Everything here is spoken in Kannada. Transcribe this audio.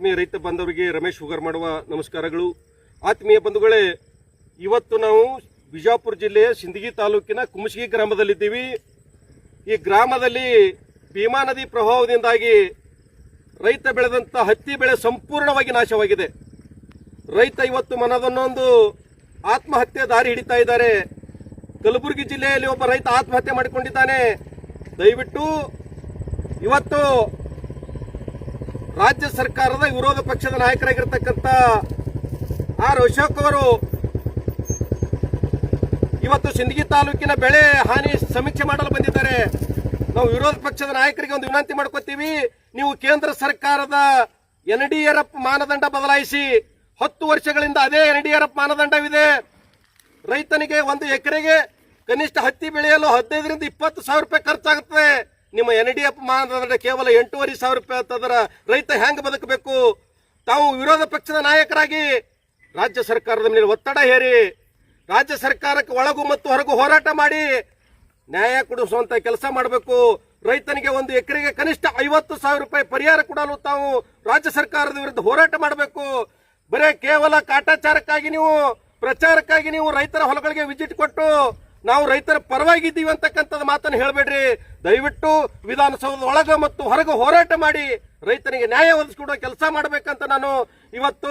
ಆತ್ಮೀಯ ರೈತ ಬಾಂಧವರಿಗೆ ರಮೇಶ್ ಹುಗರ್ ಮಾಡುವ ನಮಸ್ಕಾರಗಳು. ಆತ್ಮೀಯ ಬಂಧುಗಳೇ, ಇವತ್ತು ನಾವು ಬಿಜಾಪುರ ಜಿಲ್ಲೆಯ ಸಿಂದಗಿ ತಾಲೂಕಿನ ಕುಮಸಗಿ ಗ್ರಾಮದಲ್ಲಿದ್ದೀವಿ. ಈ ಗ್ರಾಮದಲ್ಲಿ ಭೀಮಾ ನದಿ ಪ್ರಭಾವದಿಂದಾಗಿ ರೈತ ಬೆಳೆದಂಥ ಹತ್ತಿ ಬೆಳೆ ಸಂಪೂರ್ಣವಾಗಿ ನಾಶವಾಗಿದೆ. ರೈತ ಇವತ್ತು ಮನದನ್ನೊಂದು ಆತ್ಮಹತ್ಯೆ ದಾರಿ ಹಿಡಿತಾ ಇದ್ದಾರೆ. ಕಲಬುರಗಿ ಜಿಲ್ಲೆಯಲ್ಲಿ ಒಬ್ಬ ರೈತ ಆತ್ಮಹತ್ಯೆ ಮಾಡಿಕೊಂಡಿದ್ದಾನೆ. ದಯವಿಟ್ಟು ಇವತ್ತು ರಾಜ್ಯ ಸರ್ಕಾರದ ವಿರೋಧ ಪಕ್ಷದ ನಾಯಕರಾಗಿರ್ತಕ್ಕಂಥ ಆರ್ ಅಶೋಕ್ ಅವರು ಇವತ್ತು ಸಿಂದಗಿ ತಾಲೂಕಿನ ಬೆಳೆ ಹಾನಿ ಸಮೀಕ್ಷೆ ಮಾಡಲು ಬಂದಿದ್ದಾರೆ. ನಾವು ವಿರೋಧ ಪಕ್ಷದ ನಾಯಕರಿಗೆ ಒಂದು ವಿನಂತಿ ಮಾಡ್ಕೋತೀವಿ. ನೀವು ಕೇಂದ್ರ ಸರ್ಕಾರದ ಎನ್ ಡಿ ಆರ್ ಮಾನದಂಡ ಬದಲಾಯಿಸಿ ಹತ್ತು ವರ್ಷಗಳಿಂದ ಅದೇ ಎನ್ ಡಿ ಆರ್ ಮಾನದಂಡವಿದೆ. ರೈತನಿಗೆ ಒಂದು ಎಕರೆಗೆ ಕನಿಷ್ಠ ಹತ್ತಿ ಬೆಳೆಯಲು ಹದಿನೈದರಿಂದ ಇಪ್ಪತ್ತು ಸಾವಿರ ರೂಪಾಯಿ ಖರ್ಚಾಗುತ್ತದೆ. ನಿಮ್ಮ ಎನ್ ಡಿ ಎಫ್ ಮಾನದಂಡ ಕೇವಲ ಎಂಟೂವರೆ ಸಾವಿರ ರೂಪಾಯಿ ಅಂತಂದ್ರೆ ರೈತ ಹೆಂಗ್ ಬದುಕಬೇಕು? ತಾವು ವಿರೋಧ ಪಕ್ಷದ ನಾಯಕರಾಗಿ ರಾಜ್ಯ ಸರ್ಕಾರದ ಮೇಲೆ ಒತ್ತಡ ಹೇರಿ, ರಾಜ್ಯ ಸರ್ಕಾರಕ್ಕೆ ಒಳಗು ಮತ್ತು ಹೊರಗು ಹೋರಾಟ ಮಾಡಿ ನ್ಯಾಯ ಕೊಡಿಸುವಂತ ಕೆಲಸ ಮಾಡಬೇಕು. ರೈತನಿಗೆ ಒಂದು ಎಕರೆಗೆ ಕನಿಷ್ಠ ಐವತ್ತು ಸಾವಿರ ರೂಪಾಯಿ ಪರಿಹಾರ ಕೊಡಲು ತಾವು ರಾಜ್ಯ ಸರ್ಕಾರದ ವಿರುದ್ಧ ಹೋರಾಟ ಮಾಡಬೇಕು. ಬರೇ ಕೇವಲ ಕಾಟಾಚಾರಕ್ಕಾಗಿ ನೀವು, ಪ್ರಚಾರಕ್ಕಾಗಿ ನೀವು ರೈತರ ಹೊಲಗಳಿಗೆ ವಿಜಿಟ್ ಕೊಟ್ಟು ನಾವು ರೈತರ ಪರವಾಗಿದ್ದೀವಿ ಅಂತಕ್ಕಂಥದ್ದು ಮಾತನ್ನು ಹೇಳಬೇಡ್ರಿ. ದಯವಿಟ್ಟು ವಿಧಾನಸೌಧದ ಒಳಗ ಮತ್ತು ಹೊರಗೆ ಹೋರಾಟ ಮಾಡಿ ರೈತನಿಗೆ ನ್ಯಾಯ ಒದಗಿಸ್ಕೊಡೋ ಕೆಲಸ ಮಾಡಬೇಕಂತ ನಾನು ಇವತ್ತು